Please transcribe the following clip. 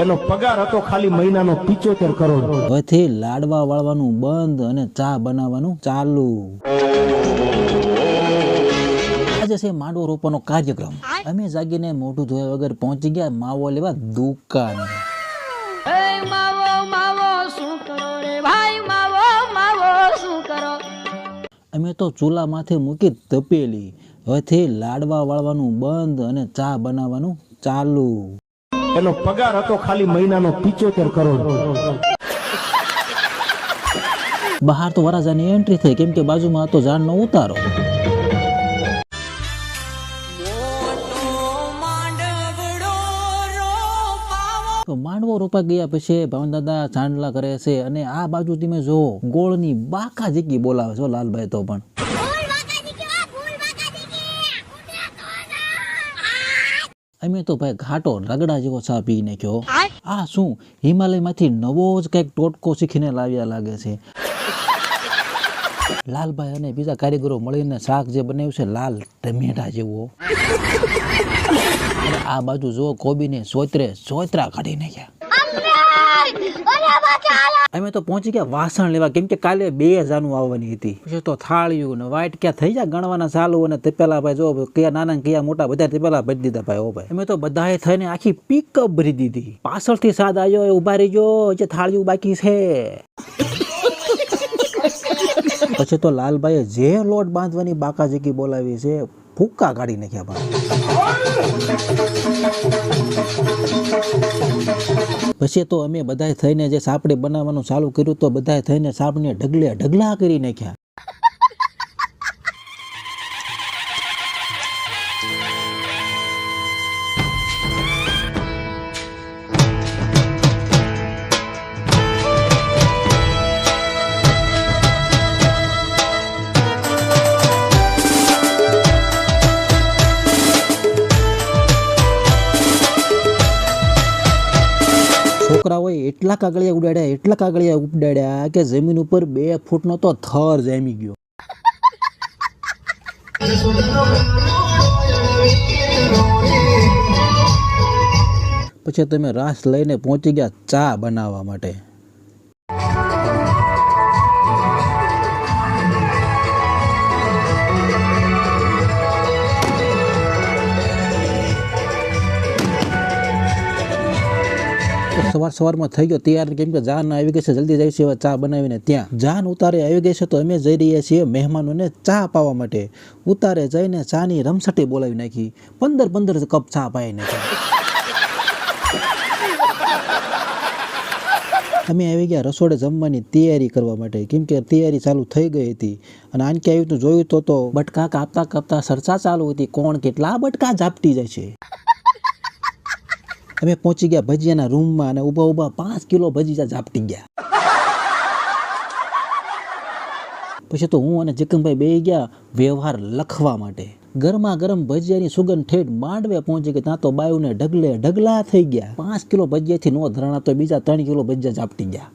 એનો પગાર હતો ખાલી મહિનાનો પિચોતેર કરોડ. હવેથી લાડવા વાળવાનું બંધ અને ચા બનાવવાનું ચાલુ. આજે છે માંડવો રોપવાનો કાર્યક્રમ. અમે જાગીને મોઢું ધોયા વગર પહોંચી ગયા માવો લેવા દુકાન. એ માવો માવો શું કરો રે ભાઈ? માવો માવો શું કરો? અમે તો ચૂલા માથે મૂકી તપેલી હવેથી લાડવા વાળવાનું બંધ અને ચા બનાવવાનું ચાલુ. એનો પગાર હતો ખાલી મહિનાનો પિચોતેર કરોડ. બહાર તો વરાજાની એન્ટ્રી થઈ, કેમ કે બાજુમાં હતો ઝાડનો ઉતારો. માંડવો રોપા ગયા પછી ભાવન દાદા ચાંદલા કરે છે અને આ બાજુ તમે જો ગોળની બાકા જીકી બોલાવે છો લાલભાઈ તો પણ. અમે તો ભાઈ ઘાટો રગડા જેવો ચા પી નાખ્યો. આ શું? હિમાલયમાંથી નવો જ કંઈક ટોટકો શીખીને લાવ્યા લાગે છે. લાલભાઈ અને બીજા કારીગરો મળીને શાક જે બનાવ્યું છે લાલ ટમેટા જેવો. આ બાજુ જો કોબીને સોતરે સોતરા કાઢી નાખ્યા. અમે તો પહોંચી ગયા વાસણ લેવા, કેમ કે કાલે બે હજારનું આવવાની હતી. પછી તો થાળીયું ને વાઈટ ક્યાં થઈ જાય ગણવાના ચાલુ અને તપેલા ભાઈ, જો કયા નાના કયા મોટા, બધા તપેલા ભરી દીધા ભાઈ ઓ ભાઈ. અમે તો બધાએ થઈને આખી પિકઅપ ભરી દીધી. પાછળથી સાદ આવ્યો, એ ઊભા રહીજો જે થાળીયું બાકી છે. પછી તો લાલભાઈએ જે લોટ બાંધવાની બાકાજીકી બોલાવી છે ફૂક્કા કાઢી નાખ્યા પણ પછી તો અમે બધાએ થઈને જે સાપડી બનાવવાનું ચાલુ કર્યું તો બધાએ થઈને સાપને ઢગલે ઢગલા કરી નાખ્યા. છોકરાઓએ એટલા કાગળિયા ઉડાડ્યા, એટલા કાગળિયા ઉડાડ્યા કે જમીન ઉપર બે ફૂટનો તો થર જામી ગયો. પછી તમે રાસ લઈને પહોંચી ગયા ચા બનાવવા માટે. સવાર સવારમાં થઈ ગયો. તૈયાર કેમ કે જાન આવી ગઈ છે, જલ્દી જાય છે ચા બનાવીને ત્યાં. જાન ઉતારે આવી ગઈ છે, તો અમે જઈ રહ્યા છીએ મહેમાનોને ચા પાવા માટે. ઉતારે જઈને ચાની રમસટી બોલાવી નાખી. પંદર પંદર કપ ચા પાઈ નાખી અમે આવી ગયા રસોડે જમવાની તૈયારી કરવા માટે. કેમ કે તૈયારી ચાલુ થઈ ગઈ હતી. અને આનકે આવ્યું તો જોયું તો તો બટકા કાપતા કાપતા ચર્ચા ચાલુ હતી. કોણ કેટલા બટકા ઝાપટી જાય છે. અમે પહોંચી ગયા ભજીયાના રૂમમાં અને ઊભા ઊભા પાંચ કિલો ભજીયા ઝાપટી ગયા. પછી તો હું અને ચિકનભાઈ બે ગયા વ્યવહાર લખવા માટે. ગરમા ગરમ ભજીયાની સુગંધ ઠેઠ માંડવે પહોંચી ગઈ, ત્યાં તો બાયુને ઢગલે ઢગલા થઈ ગયા. પાંચ કિલો ભજીયાથી નો ધરાણા તો બીજા ત્રણ કિલો ભજીયા ઝાપટી ગયા.